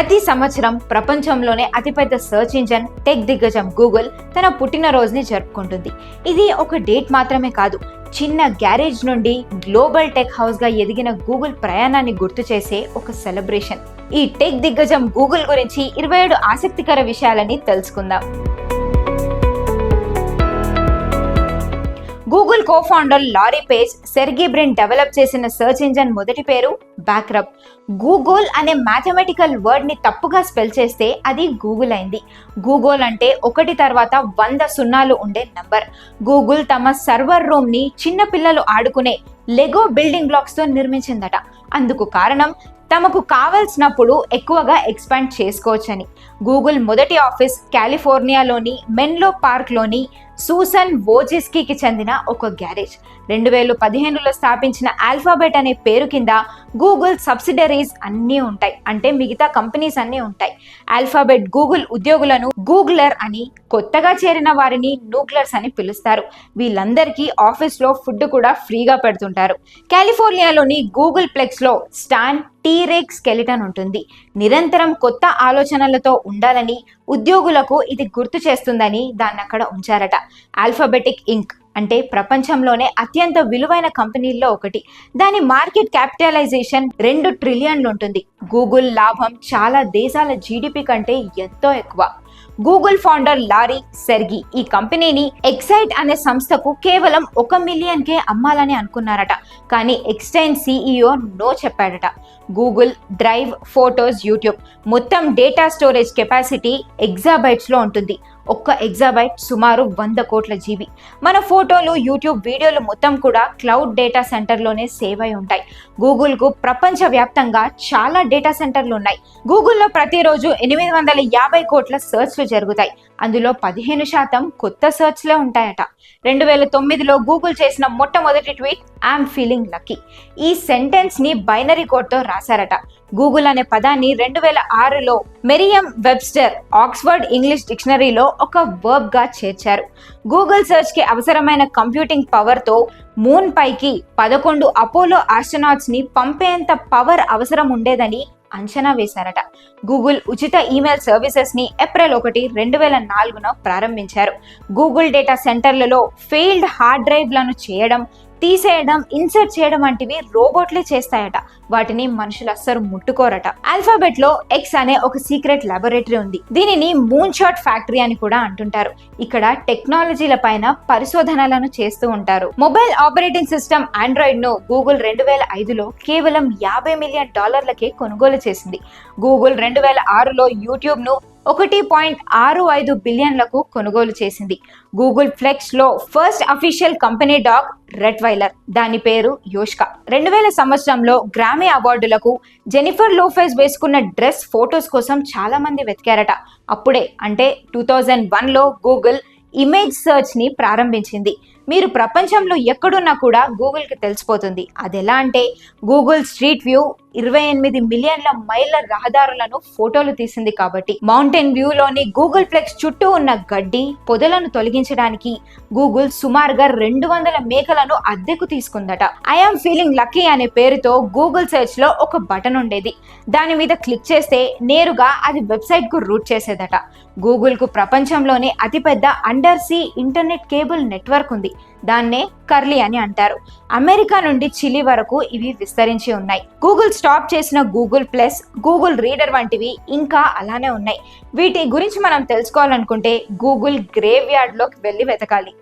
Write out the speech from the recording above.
ప్రతి సంవత్సరం ప్రపంచంలోనే అతిపెద్ద సెర్చ్ ఇంజన్ టెక్ దిగ్గజం గూగుల్ తన పుట్టినరోజుని జరుపుకుంటుంది. ఇది ఒక డేట్ మాత్రమే కాదు చిన్న గ్యారేజ్ నుండి గ్లోబల్ టెక్ హౌస్గా ఎదిగిన గూగుల్ ప్రయాణాన్ని గుర్తు చేసే ఒక సెలబ్రేషన్ ఈ టెక్ దిగ్గజం గూగుల్ గురించి ఇరవై ఏడు ఆసక్తికర విషయాలని తెలుసుకుందాం. Google co founder Larry Page Sergey Brin develop చేసిన సెర్చ్ ఇంజన్ మొదటి పేరు బ్యాక్రప్ గూగుల్ అనే మ్యాథమెటికల్ వర్డ్ని తప్పుగా స్పెల్ చేస్తే అది గూగుల్ అయింది. గూగుల్ అంటే ఒకటి తర్వాత వంద సున్నాలు ఉండే నంబర్. గూగుల్ తమ సర్వర్ రూమ్ని చిన్నపిల్లలు చిన్న పిల్లలు ఆడుకునే లెగో బిల్డింగ్ బ్లాక్స్తో నిర్మించిందట. అందుకు కారణం తమకు కావలసినప్పుడు ఎక్కువగా ఎక్స్పాండ్ చేసుకోవచ్చని. గూగుల్ మొదటి ఆఫీస్ కాలిఫోర్నియాలోని మెన్లో పార్క్లోని సూసన్ వోజిస్కీకి చెందిన ఒక గ్యారేజ్. రెండు వేల పదిహేనులో స్థాపించిన ఆల్ఫాబెట్ అనే పేరు కింద గూగుల్ సబ్సిడరీస్ అన్నీ ఉంటాయి. అంటే మిగతా కంపెనీస్ అన్నీ ఉంటాయి. ఆల్ఫాబెట్ గూగుల్ ఉద్యోగులను గూగులర్ అని కొత్తగా చేరిన వారిని నూక్లర్స్ అని పిలుస్తారు. వీళ్ళందరికీ ఆఫీస్లో ఫుడ్ కూడా ఫ్రీగా పెడుతుంటారు. కాలిఫోర్నియాలోని గూగుల్ ప్లెక్స్లో స్టాన్ టీరేక్ స్కెలిటన్ ఉంటుంది. నిరంతరం కొత్త ఆలోచనలతో ఉండాలని ఉద్యోగులకు ఇది గుర్తు చేస్తుందని దాన్ని అక్కడ ఉంచారట. ఆల్ఫాబెటిక్ ఇంక్ అంటే ప్రపంచంలోనే అత్యంత విలువైన కంపెనీల్లో ఒకటి. దాని మార్కెట్ క్యాపిటలైజేషన్ రెండు ట్రిలియన్లు ఉంటుంది. గూగుల్ లాభం చాలా దేశాల జీడిపి కంటే ఎంతో ఎక్కువ. గూగుల్ ఫౌండర్ లారీ సెర్గి ఈ కంపెనీని ఎక్సైట్ అనే సంస్థకు కేవలం ఒక మిలియన్ కే అమ్మాలని అనుకున్నారట. కానీ ఎక్స్టైన్ సిఇఓ నో చెప్పాడట. గూగుల్ డ్రైవ్ ఫోటోస్ యూట్యూబ్ మొత్తం డేటా స్టోరేజ్ కెపాసిటీ ఎగ్జాబైట్స్లో ఉంటుంది. ఒక్క ఎగ్జాబైట్ సుమారు వంద కోట్ల జీబీ. మన ఫోటోలు యూట్యూబ్ వీడియోలు మొత్తం కూడా క్లౌడ్ డేటా సెంటర్లోనే సేవ్ అయి ఉంటాయి. గూగుల్కు ప్రపంచవ్యాప్తంగా చాలా డేటా సెంటర్లు ఉన్నాయి. గూగుల్లో ప్రతిరోజు ఎనిమిది వందల యాభై కోట్ల సర్చ్లు జరుగుతాయి. అందులో పదిహేను శాతం కొత్త సెర్చ్లే ఉంటాయట. రెండు వేల తొమ్మిదిలో గూగుల్ చేసిన మొట్టమొదటి ట్వీట్ ఐఎమ్ ఫీలింగ్ లక్కీ. ఈ సెంటెన్స్ని బైనరీ కోడ్తో రాశారట. గూగుల్ అనే పదాన్ని రెండు వేల ఆరులో మెరియం వెబ్స్టర్ ఆక్స్ఫర్డ్ ఇంగ్లీష్ డిక్షనరీలో ఒక వర్బ్గా చేర్చారు. గూగుల్ సెర్చ్కి అవసరమైన కంప్యూటింగ్ పవర్తో మూన్ పైకి పదకొండు అపోలో ఆస్ట్రనాట్స్ని పంపేంత పవర్ అవసరం ఉండేదని అంచనా వేశారట. గూగుల్ ఉచిత ఈమెయిల్ సర్వీసెస్ని ఏప్రిల్ ఒకటి రెండు వేల నాలుగున ప్రారంభించారు. గూగుల్ డేటా సెంటర్లలో ఫెయిల్డ్ హార్డ్ డ్రైవ్లను చేయడం తీసేయడం ఇన్సర్ట్ చేయడం వంటివి రోబోట్లే చేస్తాయట. వాటిని మనుషులు అస్సలు ముట్టుకోరట. ఆల్ఫాబెట్లో ఎక్స్ అనే ఒక సీక్రెట్ లాబొరేటరీ ఉంది. దీనిని మూన్ షాట్ ఫ్యాక్టరీ అని కూడా అంటుంటారు. ఇక్కడ టెక్నాలజీల పైన పరిశోధనలను చేస్తూ ఉంటారు. మొబైల్ ఆపరేటింగ్ సిస్టమ్ ఆండ్రాయిడ్ను గూగుల్ రెండు వేల ఐదులో కేవలం యాభై మిలియన్ డాలర్లకే కొనుగోలు చేసింది. గూగుల్ రెండు వేల ఆరులో యూట్యూబ్ను ఒకటి పాయింట్ ఆరు ఐదు బిలియన్లకు కొనుగోలు చేసింది. Google ఫ్లెక్స్లో first official company dog rottweiler దాని పేరు యోష్క రెండు వేల సంవత్సరంలో గ్రామీ అవార్డులకు జెనిఫర్ లోఫెస్ వేసుకున్న డ్రెస్ ఫొటోస్ కోసం చాలా మంది వెతికారట. అప్పుడే అంటే టూ థౌజండ్ వన్లో గూగుల్ ఇమేజ్ సర్చ్ని ప్రారంభించింది. మీరు ప్రపంచంలో ఎక్కడున్నా కూడా గూగుల్కి తెలిసిపోతుంది. అది ఎలా అంటే గూగుల్ స్ట్రీట్ వ్యూ ఇరవై ఎనిమిది మిలియన్ల మైళ్ళ రహదారులను ఫోటోలు తీసింది కాబట్టి. మౌంటైన్ వ్యూలోని గూగుల్ ఫ్లెక్స్ చుట్టూ ఉన్న గడ్డి పొదలను తొలగించడానికి గూగుల్ సుమారుగా రెండు వందల మేకలను అద్దెకు తీసుకుందట. ఐఎమ్ ఫీలింగ్ లక్కీ అనే పేరుతో గూగుల్ సెర్చ్లో ఒక బటన్ ఉండేది. దాని మీద క్లిక్ చేస్తే నేరుగా అది వెబ్సైట్కు రూట్ చేసేదట. గూగుల్కు ప్రపంచంలోనే అతిపెద్ద under sea internet cable network ఉంది. దాన్నే కర్లీ అని అంటారు. అమెరికా నుండి చిలీ వరకు ఇవి విస్తరించి ఉన్నాయి. గూగుల్ స్టాప్ చేసిన గూగుల్ ప్లస్ గూగుల్ రీడర్ వంటివి ఇంకా అలానే ఉన్నాయి. వీటి గురించి మనం తెలుసుకోవాలనుకుంటే గూగుల్ గ్రేవ్ యార్డ్లోకి వెళ్ళి వెతకాలి.